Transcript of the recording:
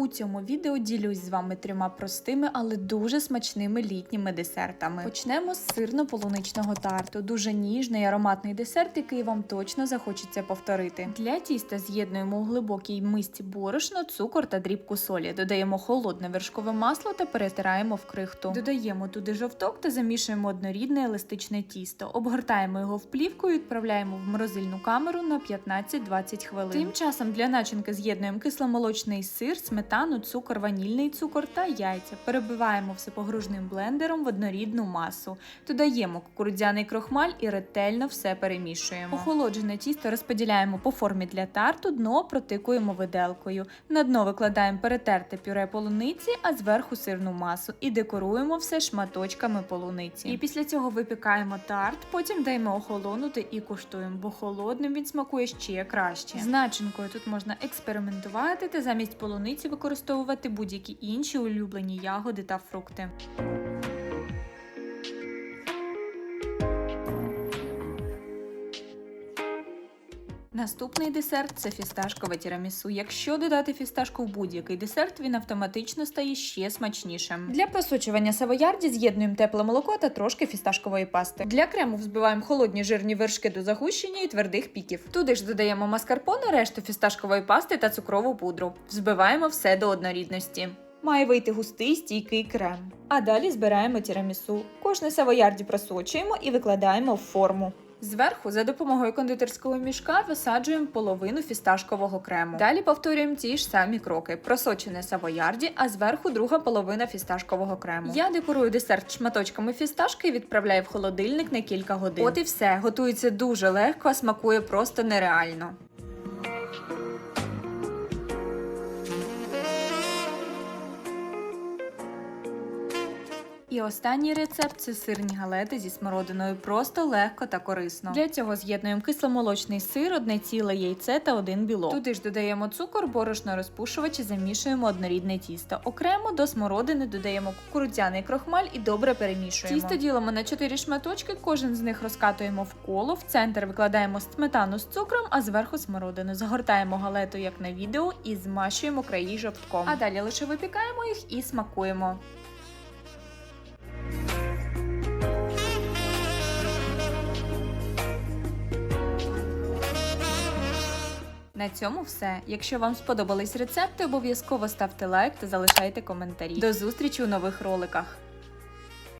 У цьому відео ділюсь з вами трьома простими, але дуже смачними літніми десертами. Почнемо з сирно-полуничного тарту. Дуже ніжний ароматний десерт, який вам точно захочеться повторити. Для тіста з'єднуємо у глибокій мисці борошно, цукор та дрібку солі. Додаємо холодне вершкове масло та перетираємо в крихту. Додаємо туди жовток та замішуємо однорідне еластичне тісто. Обгортаємо його в плівку і відправляємо в морозильну камеру на 15-20 хвилин. Тим часом для начинки з'єднуємо кисломолочний сир, сметану, цукор, ванільний цукор та яйця. Перебиваємо все погружним блендером в однорідну масу. Додаємо кукурудзяний крохмаль і ретельно все перемішуємо. Охолоджене тісто розподіляємо по формі для тарту, дно протикуємо виделкою. На дно викладаємо перетерте пюре полуниці, а зверху сирну масу і декоруємо все шматочками полуниці. І після цього випікаємо тарт, потім даємо охолонути і куштуємо, бо холодним він смакує ще краще. З начинкою тут можна експериментувати та замість полуниці використовувати будь-які інші улюблені ягоди та фрукти. Наступний десерт це фісташкове тірамісу. Якщо додати фісташку в будь-який десерт, він автоматично стає ще смачнішим. Для просочування савоярді з'єднуємо тепле молоко та трошки фісташкової пасти. Для крему взбиваємо холодні жирні вершки до загущення і твердих піків. Туди ж додаємо маскарпоне, решту фісташкової пасти та цукрову пудру. Взбиваємо все до однорідності. Має вийти густий стійкий крем. А далі збираємо тірамісу. Кожне савоярді просочуємо і викладаємо в форму. Зверху за допомогою кондитерського мішка висаджуємо половину фісташкового крему. Далі повторюємо ті ж самі кроки: просочене савоярді, а зверху друга половина фісташкового крему. Я декорую десерт шматочками фісташки і відправляю в холодильник на кілька годин. От і все, готується дуже легко, а смакує просто нереально. І останній рецепт це сирні галети зі смородиною. Просто легко та корисно. Для цього з'єднуємо кисломолочний сир, одне ціле яйце та один білок. Туди ж додаємо цукор, борошно розпушувач і замішуємо однорідне тісто. Окремо до смородини додаємо кукурудзяний крохмаль і добре перемішуємо. Тісто ділимо на 4 шматочки, кожен з них розкатуємо в коло. В центр викладаємо сметану з цукром, а зверху смородину. Загортаємо галету, як на відео, і змащуємо краї жовтком. А далі лише випікаємо їх і смакуємо. На цьому все. Якщо вам сподобались рецепти, обов'язково ставте лайк та залишайте коментарі. До зустрічі у нових роликах.